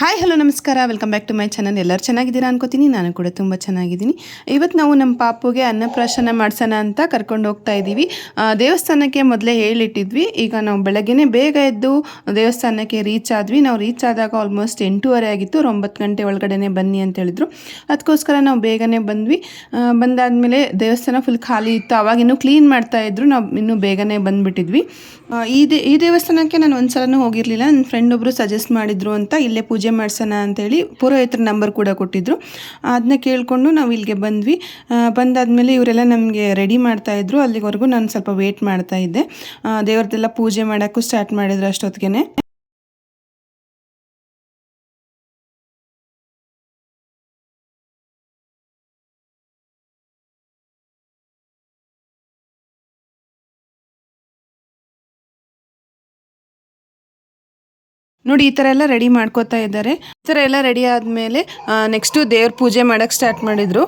Hi hello ನಮಸ್ಕಾರ. Welcome back to my channel ಎಲ್ಲರೂ ಚೆನ್ನಾಗಿದ್ದೀರಾ ಅನ್ಕೋತೀನಿ. ನಾನು ಕೂಡ ತುಂಬ ಚೆನ್ನಾಗಿದ್ದೀನಿ. ಇವತ್ತು ನಾವು ನಮ್ಮ ಪಾಪುಗೆ ಅನ್ನಪ್ರಾಶನ ಮಾಡ್ಸೋಣ ಅಂತ ಕರ್ಕೊಂಡು ಹೋಗ್ತಾ ಇದ್ದೀವಿ. ದೇವಸ್ಥಾನಕ್ಕೆ ಮೊದಲೇ ಹೇಳಿಟ್ಟಿದ್ವಿ. ಈಗ ನಾವು ಬೆಳಗ್ಗೆನೇ ಬೇಗ ಎದ್ದು ದೇವಸ್ಥಾನಕ್ಕೆ ರೀಚ್ ಆದ್ವಿ. ನಾವು ರೀಚ್ ಆದಾಗ ಆಲ್ಮೋಸ್ಟ್ ಎಂಟೂವರೆ ಆಗಿತ್ತು. ಒಂಬತ್ತು ಗಂಟೆ ಒಳಗಡೆನೆ ಬನ್ನಿ ಅಂತ ಹೇಳಿದ್ರು. ಅದಕ್ಕೋಸ್ಕರ ನಾವು ಬೇಗನೆ ಬಂದ್ವಿ. ಬಂದಾದಮೇಲೆ ದೇವಸ್ಥಾನ ಫುಲ್ ಖಾಲಿ ಇತ್ತು. ಅವಾಗ ಇನ್ನೂ ಕ್ಲೀನ್ ಮಾಡ್ತಾ ಇದ್ರು. ನಾವು ಇನ್ನೂ ಬೇಗನೆ ಬಂದುಬಿಟ್ಟಿದ್ವಿ. ಈ ದೇವಸ್ಥಾನಕ್ಕೆ ನಾನು ಒಂದ್ಸಲನೂ ಹೋಗಿರಲಿಲ್ಲ. ನನ್ನ ಫ್ರೆಂಡ್ ಒಬ್ಬರು ಸಜೆಸ್ಟ್ ಮಾಡಿದ್ರು ಅಂತ ಇಲ್ಲೇ ಪೂಜೆ ಮಾಡ್ಸೋಣ ಅಂತೇಳಿ ಪುರೋಹಿತರ ನಂಬರ್ ಕೂಡ ಕೊಟ್ಟಿದ್ರು. ಅದನ್ನ ಕೇಳಿಕೊಂಡು ನಾವು ಇಲ್ಲಿಗೆ ಬಂದ್ವಿ. ಬಂದಾದ್ಮೇಲೆ ಇವರೆಲ್ಲ ನಮಗೆ ರೆಡಿ ಮಾಡ್ತಾ ಇದ್ರು. ಅಲ್ಲಿವರೆಗೂ ನಾನು ಸ್ವಲ್ಪ ವೇಟ್ ಮಾಡ್ತಾ ಇದ್ದೆ. ದೇವ್ರದ್ದೆಲ್ಲ ಪೂಜೆ ಮಾಡೋಕ್ಕೂ ಸ್ಟಾರ್ಟ್ ಮಾಡಿದ್ರು ಅಷ್ಟೊತ್ತಿಗೆ ನೋಡಿ, ಈ ಥರ ಎಲ್ಲ ರೆಡಿ ಮಾಡ್ಕೋತಾ ಇದ್ದಾರೆ. ಈ ಥರ ಎಲ್ಲ ರೆಡಿ ಆದಮೇಲೆ ನೆಕ್ಸ್ಟು ದೇವ್ರ ಪೂಜೆ ಮಾಡೋಕ್ಕೆ ಸ್ಟಾರ್ಟ್ ಮಾಡಿದ್ರು.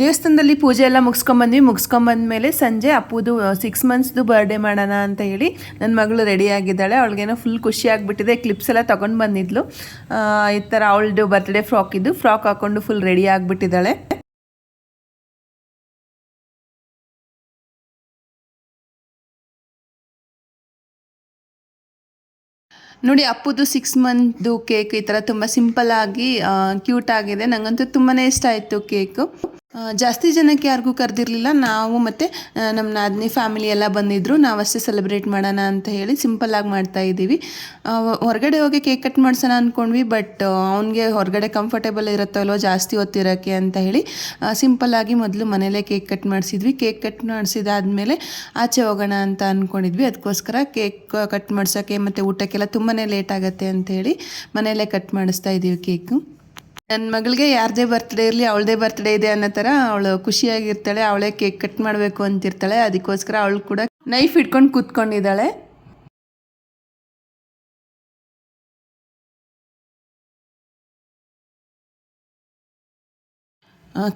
ದೇವಸ್ಥಾನದಲ್ಲಿ ಪೂಜೆ ಎಲ್ಲ ಮುಗಿಸ್ಕೊಂಬಂದ್ವಿ. ಮುಗಿಸ್ಕೊಂಬಂದ್ಮೇಲೆ ಸಂಜೆ ಅಪ್ಪುದು ಸಿಕ್ಸ್ ಮಂತ್ಸ್ದು ಬರ್ಡೇ ಮಾಡೋಣ ಅಂತ ಹೇಳಿ ನನ್ನ ಮಗಳು ರೆಡಿ ಆಗಿದ್ದಾಳೆ. ಅವಳಿಗೇನೋ ಫುಲ್ ಖುಷಿ ಆಗಿಬಿಟ್ಟಿದೆ. ಕ್ಲಿಪ್ಸ್ ಎಲ್ಲ ತೊಗೊಂಡು ಬಂದಿದ್ಲು. ಈ ಥರ ಅವಳದು ಬರ್ತ್ಡೇ ಫ್ರಾಕ್ ಇದ್ದು ಫ್ರಾಕ್ ಹಾಕೊಂಡು ಫುಲ್ ರೆಡಿ ಆಗಿಬಿಟ್ಟಿದ್ದಾಳೆ. ನೋಡಿ, ಅಪ್ಪುದು ಸಿಕ್ಸ್ ಮಂತ್ದು ಕೇಕ್ ಈ ಥರ ತುಂಬ ಸಿಂಪಲ್ ಆಗಿ ಕ್ಯೂಟ್ ಆಗಿದೆ. ನಂಗಂತೂ ತುಂಬಾ ಇಷ್ಟ ಆಯಿತು ಕೇಕು ಜಾಸ್ತಿ ಜನಕ್ಕೆ ಯಾರಿಗೂ ಕರೆದಿರಲಿಲ್ಲ. ನಾವು ಮತ್ತು ನಮ್ಮ ನಾದಿನಿ ಫ್ಯಾಮಿಲಿ ಎಲ್ಲ ಬಂದಿದ್ದರು ನಾವಷ್ಟೇ ಸೆಲೆಬ್ರೇಟ್ ಮಾಡೋಣ ಅಂತ ಹೇಳಿ ಸಿಂಪಲ್ಲಾಗಿ ಮಾಡ್ತಾ ಇದ್ದೀವಿ. ಹೊರಗಡೆ ಹೋಗಿ ಕೇಕ್ ಕಟ್ ಮಾಡ್ಸೋಣ ಅಂದ್ಕೊಂಡ್ವಿ ಬಟ್ ಅವನಿಗೆ ಹೊರಗಡೆ ಕಂಫರ್ಟೇಬಲ್ ಇರುತ್ತೋ ಅಲ್ವೋ ಜಾಸ್ತಿ ಹೊತ್ತಿರೋಕ್ಕೆ ಅಂತ ಹೇಳಿ ಸಿಂಪಲ್ಲಾಗಿ ಮೊದಲು ಮನೇಲೇ ಕೇಕ್ ಕಟ್ ಮಾಡಿಸಿದ್ವಿ. ಕೇಕ್ ಕಟ್ ಮಾಡಿಸಿದಾದ್ಮೇಲೆ ಆಚೆ ಹೋಗೋಣ ಅಂತ ಅಂದ್ಕೊಂಡಿದ್ವಿ ಅದಕ್ಕೋಸ್ಕರ ಕೇಕ್ ಕಟ್ ಮಾಡ್ಸೋಕ್ಕೆ ಮತ್ತು ಊಟಕ್ಕೆಲ್ಲ ತುಂಬಾ ಲೇಟ್ ಆಗುತ್ತೆ ಅಂತ ಹೇಳಿ ಮನೆಯಲ್ಲೇ ಕಟ್ ಮಾಡಿಸ್ತಾ ಇದ್ದೀವಿ ಕೇಕು ನನ್ನ ಮಗಳಿಗೆ ಯಾರದೇ ಬರ್ತ್ಡೇ ಇರಲಿ, ಅವಳದೇ ಬರ್ತ್ಡೇ ಇದೆ ಅನ್ನೋ ಥರ ಅವಳು ಖುಷಿಯಾಗಿರ್ತಾಳೆ, ಅವಳೇ ಕೇಕ್ ಕಟ್ ಮಾಡಬೇಕು ಅಂತಿರ್ತಾಳೆ. ಅದಕ್ಕೋಸ್ಕರ ಅವಳು ಕೂಡ ನೈಫ್ ಇಟ್ಕೊಂಡು ಕೂತ್ಕೊಂಡಿದ್ದಾಳೆ.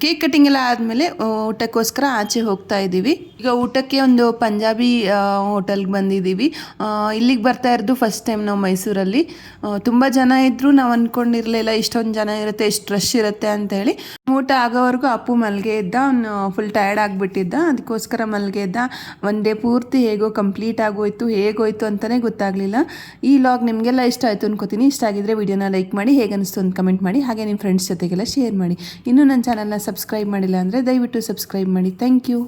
ಕೇಕ್ ಕಟ್ಟಿಂಗ್ ಎಲ್ಲ ಆದಮೇಲೆ ಊಟಕ್ಕೋಸ್ಕರ ಆಚೆ ಹೋಗ್ತಾ ಇದ್ದೀವಿ. ಈಗ ಊಟಕ್ಕೆ ಒಂದು ಪಂಜಾಬಿ ಹೋಟೆಲ್ಗೆ ಬಂದಿದ್ದೀವಿ. ಇಲ್ಲಿಗೆ ಬರ್ತಾ ಇರೋದು ಫಸ್ಟ್ ಟೈಮ್ ನಾವು ಮೈಸೂರಲ್ಲಿ. ತುಂಬ ಜನ ಇದ್ದರೂ ನಾವು ಅಂದ್ಕೊಂಡಿರಲಿಲ್ಲ ಇಷ್ಟೊಂದು ಜನ ಇರುತ್ತೆ ಎಷ್ಟು ರಶ್ ಇರುತ್ತೆ ಅಂತ ಹೇಳಿ ಊಟ ಆಗೋವರೆಗೂ ಅಪ್ಪು ಮಲ್ಗೆ ಇದ್ದ, ಅವನು ಫುಲ್ ಟಯರ್ಡ್ ಆಗಿಬಿಟ್ಟಿದ್ದ. ಅದಕ್ಕೋಸ್ಕರ ಮಲ್ಗೆ ಇದ್ದ. ಒನ್ ಪೂರ್ತಿ ಹೇಗೋ ಕಂಪ್ಲೀಟ್ ಆಗೋಯ್ತು, ಹೇಗೋಯ್ತು ಅಂತಲೇ ಗೊತ್ತಾಗಲಿಲ್ಲ. ಈ ಲಾಗ್ ನಿಮಗೆಲ್ಲ ಇಷ್ಟ ಆಯಿತು ಅನ್ಕೋತೀನಿ. ಇಷ್ಟ ಆಗಿದ್ರೆ ವಿಡಿಯೋನ ಲೈಕ್ ಮಾಡಿ ಹೇಗೆ ಅಂತ ಕಮೆಂಟ್ ಮಾಡಿ. ಹಾಗೆ ನಿಮ್ಮ ಫ್ರೆಂಡ್ಸ್ ಜೊತೆಗೆಲ್ಲ ಶೇರ್ ಮಾಡಿ. ಇನ್ನೂ ನನ್ನ ಚಾನಲ್ನ ಸಬ್ಸ್ಕ್ರೈಬ್ ಮಾಡಿಲ್ಲ ಅಂದರೆ ದಯವಿಟ್ಟು ಸಬ್ಸ್ಕ್ರೈಬ್ ಮಾಡಿ. Thank you